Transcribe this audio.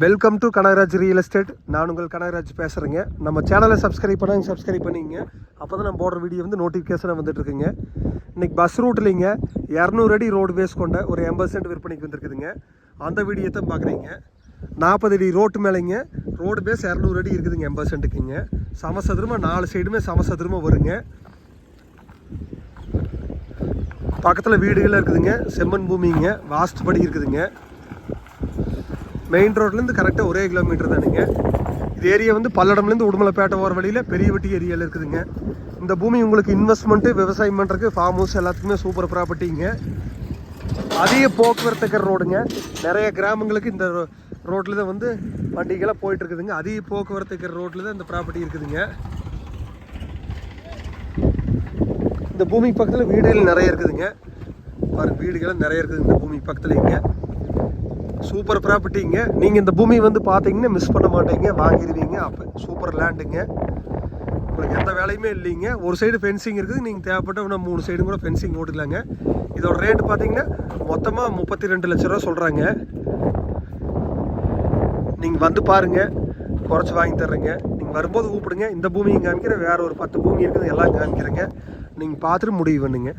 Welcome to Kanagaraj real estate நான் உங்கள் கனகராஜ் பேசுகிறேங்க நம்ம சேனலை சப்ஸ்கிரைப் பண்ணாங்க சப்ஸ்கிரைப் பண்ணிங்க அப்போ தான் நம்ம போடுற வீடியோ வந்து நோட்டிஃபிகேஷனாக வந்துட்டுருக்குங்க. இன்றைக்கி பஸ் ரூட்லிங்க இரநூறு அடி ரோடு பேஸ் கொண்ட ஒரு எண்பது சென்ட் விற்பனைக்கு வந்துருக்குதுங்க. அந்த வீடியோ தான் பார்க்குறீங்க. நாற்பது அடி ரோட்டு மேலேங்க ரோடு பேஸ் இரநூறு அடி இருக்குதுங்க எண்பது சென்ட்டுக்குங்க சமசதுரமாக நாலு சைடுமே சமசதுரமாக வருங்க. பக்கத்தில் வீடுகளாக இருக்குதுங்க. செம்மண் பூமிங்க வாஸ்து படி இருக்குதுங்க. மெயின் ரோட்லேருந்து கரெக்டாக ஒரே கிலோமீட்டர் தானுங்க. இது ஏரியா வந்து பல்லடம்லேருந்து உடுமலைப்பேட்டை போகிற வழியில் பெரியவட்டி ஏரியாவில் இருக்குதுங்க. இந்த பூமி உங்களுக்கு இன்வெஸ்ட்மெண்ட்டு விவசாயம் பண்ணுறதுக்கு ஃபார்ம் ஹவுஸ் எல்லாத்துக்குமே சூப்பர் ப்ராப்பர்ட்டிங்க அதிக போக்குவரத்துக்கிற ரோடுங்க நிறைய கிராமங்களுக்கு இந்த ரோட்டில் தான் வந்து வண்டிகள்லாம் போயிட்டு இருக்குதுங்க. அதிக போக்குவரத்துக்கிற ரோட்டில் தான் இந்த ப்ராப்பர்ட்டி இருக்குதுங்க. இந்த பூமி பக்கத்தில் வீடுகள் நிறைய இருக்குதுங்க. பாருங்க வீடுகளும் நிறைய இருக்குது இந்த பூமி பக்கத்தில் இங்கே சூப்பர் ப்ராப்பர்ட்டிங்க நீங்கள் இந்த பூமி வந்து பார்த்தீங்கன்னா மிஸ் பண்ண மாட்டீங்க வாங்கிடுவீங்க அப்போ சூப்பர் லேண்டுங்க உங்களுக்கு எந்த வேலையுமே இல்லைங்க. ஒரு சைடு ஃபென்சிங் இருக்குது. நீங்கள் தேவைப்பட்ட இன்னும் மூணு சைடும் கூட ஃபென்சிங் ஓட்டலாங்க இதோட ரேட்டு பார்த்தீங்கன்னா மொத்தமாக முப்பத்தி ரெண்டு லட்ச ரூபா சொல்கிறாங்க நீங்கள் வந்து பாருங்கள் குறைச்சி வாங்கி தர்றேங்க. நீங்கள் வரும்போது கூப்பிடுங்க. இந்த பூமியும் காமிக்கிறேன் வேறு ஒரு பத்து பூமி இருக்குது. எல்லாம் காமிக்கிறேங்க. நீங்கள் பார்த்துட்டு முடிவு பண்ணுங்கள்